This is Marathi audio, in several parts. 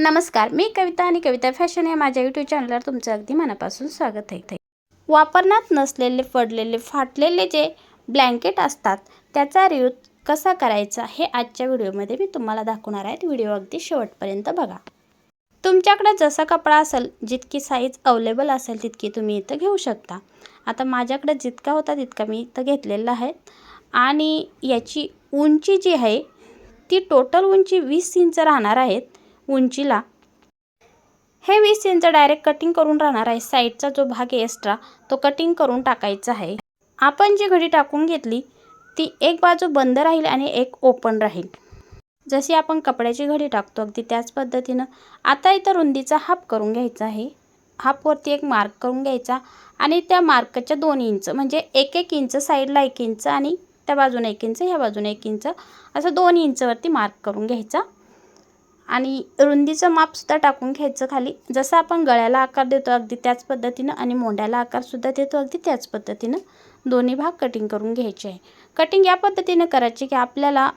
नमस्कार मी कविता आणि कविता फॅशन या माझ्या यूट्यूब चॅनलवर तुमचं अगदी मनापासून स्वागत आहे. वापरण्यात नसलेले पडलेले फाटलेले जे ब्लँकेट असतात त्याचा रियूज कसा करायचा हे आजच्या व्हिडिओमध्ये मी तुम्हाला दाखवणार आहे. व्हिडिओ अगदी शेवटपर्यंत बघा. तुमच्याकडे जसा कपडा असेल जितकी साईज अवेलेबल असेल तितकी तुम्ही इथं घेऊ शकता. आता माझ्याकडे जितका होता तितका मी इथं घेतलेला आहे. आणि याची उंची जी आहे ती टोटल उंची वीस इंच राहणार आहेत उंचीला. हे वीस इंच डायरेक्ट कटिंग करून राहणार आहे. साईडचा जो भाग आहे एक्स्ट्रा तो कटिंग करून टाकायचा आहे. आपण जी घडी टाकून घेतली ती एक बाजू बंद राहील आणि एक ओपन राहील. जशी आपण कपड्याची घडी टाकतो अगदी त्याच पद्धतीनं आता इथं रुंदीचा हाफ करून घ्यायचा आहे. हाफवरती एक मार्क करून घ्यायचा आणि त्या मार्कच्या दोन इंच म्हणजे एक एक इंच साईडला एक इंच आणि त्या बाजूने एक इंच ह्या बाजूने एक इंच असं दोन इंचवरती मार्क करून घ्यायचा. आणि रुंदीचं मापसुद्धा टाकून घ्यायचं खाली. जसं आपण गळ्याला आकार देतो अगदी त्याच पद्धतीनं आणि मोंड्याला आकारसुद्धा देतो अगदी त्याच पद्धतीनं दोन्ही भाग कटिंग करून घ्यायचे आहे. कटिंग या पद्धतीनं करायची की आपल्याला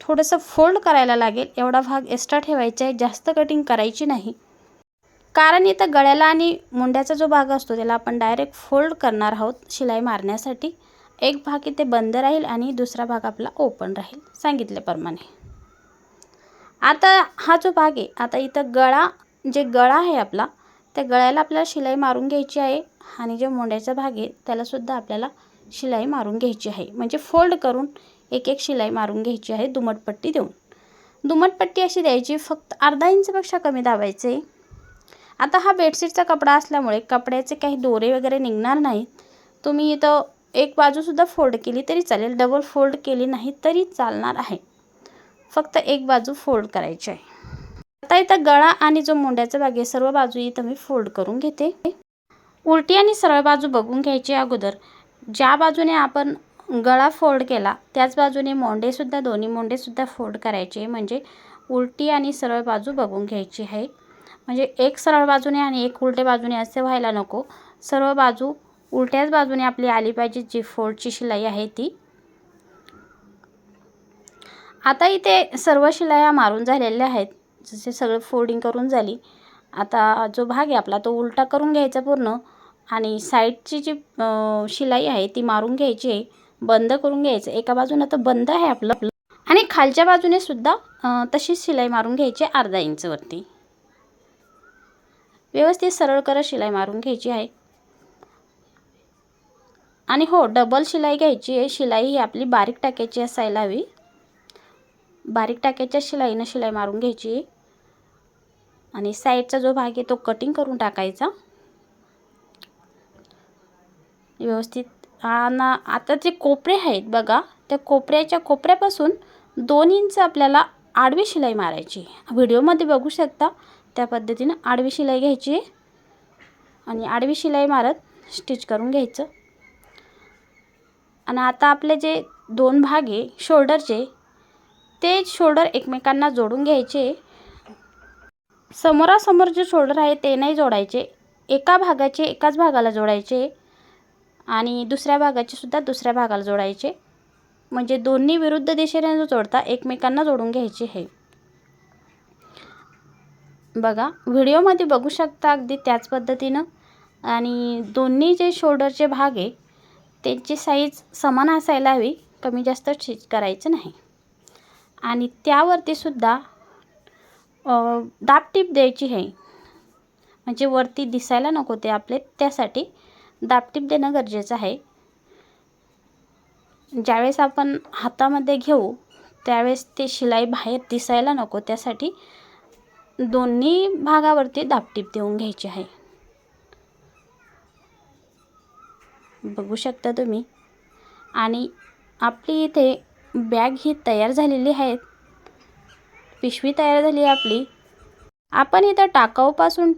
थोडंसं फोल्ड करायला लागेल. एवढा भाग एक्स्ट्रा ठेवायचा आहे. जास्त कटिंग करायची नाही. कारण इथं गळ्याला आणि मुंड्याचा जो भाग असतो त्याला आपण डायरेक्ट फोल्ड करणार आहोत शिलाई मारण्यासाठी. एक भाग इथे बंद राहील आणि दुसरा भाग आपला ओपन राहील. सांगितल्याप्रमाणे. आता हा जो भाग आहे आता इथं गळा जे गळा आहे आपला त्या गळ्याला आपल्याला शिलाई मारून घ्यायची आहे आणि जे मोंड्याचा भाग आहे त्यालासुद्धा आपल्याला शिलाई मारून घ्यायची आहे. म्हणजे फोल्ड करून एक एक शिलाई मारून घ्यायची आहे दुमटपट्टी देऊन. दुमटपट्टी अशी द्यायची फक्त अर्धा इंचपेक्षा कमी दाबायचे. आता हा बेडशीटचा कपडा असल्यामुळे कपड्याचे काही दोरे वगैरे निघणार नाहीत. तुम्ही इथं एक बाजूसुद्धा फोल्ड केली तरी चालेल डबल फोल्ड केली नाही तरी चालणार आहे. फक्त एक बाजू फोल्ड करायची आहे. आता इथं गळा आणि जो मुंड्याचा भाग आहे सर्व बाजू इथं मी फोल्ड करून घेते. उलटी आणि सरळ बाजू बघून घ्यायची अगोदर ज्या बाजूने आपण गळा फोल्ड केला त्याच बाजूने मोंडेसुद्धा दोन्ही मोंडेसुद्धा फोल्ड करायचे. म्हणजे उलटी आणि सरळ बाजू बघून घ्यायची आहे. म्हणजे एक सरळ बाजूने आणि एक उलट्या बाजूने असे व्हायला नको. सर्व बाजू उलट्याच बाजूने आपली आली पाहिजे जी फोल्डची शिलाई आहे ती. आता इथे सर्व शिलाया मारून झालेल्या आहेत. जसे सगळं फोल्डिंग करून झाली. आता जो भाग आहे आपला तो उलटा करून घ्यायचा पूर्ण. आणि साईडची जी शिलाई आहे ती मारून घ्यायची आहे. बंद करून घ्यायचं. एका बाजूनं तर बंद आहे आपलं. आपलं आणि खालच्या बाजूने सुद्धा तशीच शिलाई मारून घ्यायची अर्धा इंचवरती व्यवस्थित सरळ करत शिलाई मारून घ्यायची आहे. आणि हो डबल शिलाई घ्यायची आहे. शिलाई ही आपली बारीक टाकायची असायला हवी. बारीक टाक्याच्या शिलाईनं शिलाई मारून घ्यायची. आणि साईडचा जो भाग आहे तो कटिंग करून टाकायचा. व्यवस्थित. आणि आता जे कोपरे आहेत बघा त्या कोपऱ्याच्या कोपऱ्यापासून दोन इंच आपल्याला आडवी शिलाई मारायची. व्हिडिओमध्ये बघू शकता त्या पद्धतीनं आडवी शिलाई घ्यायची. आणि आडवी शिलाई मारत स्टिच करून घ्यायचं. आणि आता आपले जे दोन भाग आहे शोल्डरचे ते शोल्डर एकमेकांना जोडून घ्यायचे. समोरासमोर जे शोल्डर आहे ते नाही जोडायचे. एका भागाचे एकाच भागाला जोडायचे आणि दुसऱ्या भागाचे सुद्धा दुसऱ्या भागाला जोडायचे. म्हणजे दोन्ही विरुद्ध दिशेने जो जोडता एकमेकांना जोडून घ्यायचे हे. बघा व्हिडिओमध्ये बघू शकता अगदी त्याच पद्धतीनं. आणि दोन्ही जे शोल्डरचे भाग आहे त्यांची साईज समान असायला हवी. कमी जास्त स्टिच करायचं नाही. आणि त्यावरती सुद्धा दाबटीप द्यायची आहे. म्हणजे वरती दिसायला नको ते आपले त्यासाठी दाबटीप देणं गरजेचं आहे. ज्यावेळेस आपण हातामध्ये घेऊ त्यावेळेस ते शिलाई बाहेर दिसायला नको त्यासाठी दोन्ही भागावरती दाबटीप देऊन घ्यायची आहे. बघू शकता तुम्ही. आणि आपली इथे बॅग ही तयार झालेली आहेत. पिशवी तयार झाली आहे आपली. आपण इथं टाकाऊपासून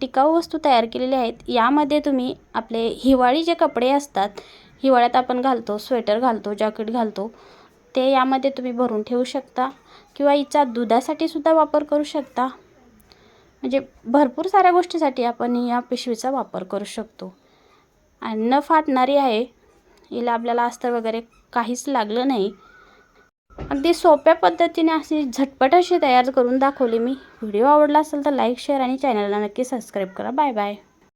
टिकाऊ वस्तू तयार केलेल्या आहेत. यामध्ये तुम्ही आपले हिवाळी जे कपडे असतात हिवाळ्यात आपण घालतो स्वेटर घालतो जॅकेट घालतो ते यामध्ये तुम्ही भरून ठेवू शकता किंवा हिचा दुधासाठी सुद्धा वापर करू शकता. म्हणजे भरपूर साऱ्या गोष्टीसाठी आपण या पिशवीचा वापर करू शकतो. आणि न फाटणारी आहे. हिला आपल्याला अस्तर वगैरे काहीच लागलं नाही. अगदी सोप्या पद्धतीने अशी झटपट अशी तयार करून दाखवली मी. व्हिडिओ आवडला असेल तर लाईक शेअर आणि चॅनलला नक्की सबस्क्राईब करा. Bye bye.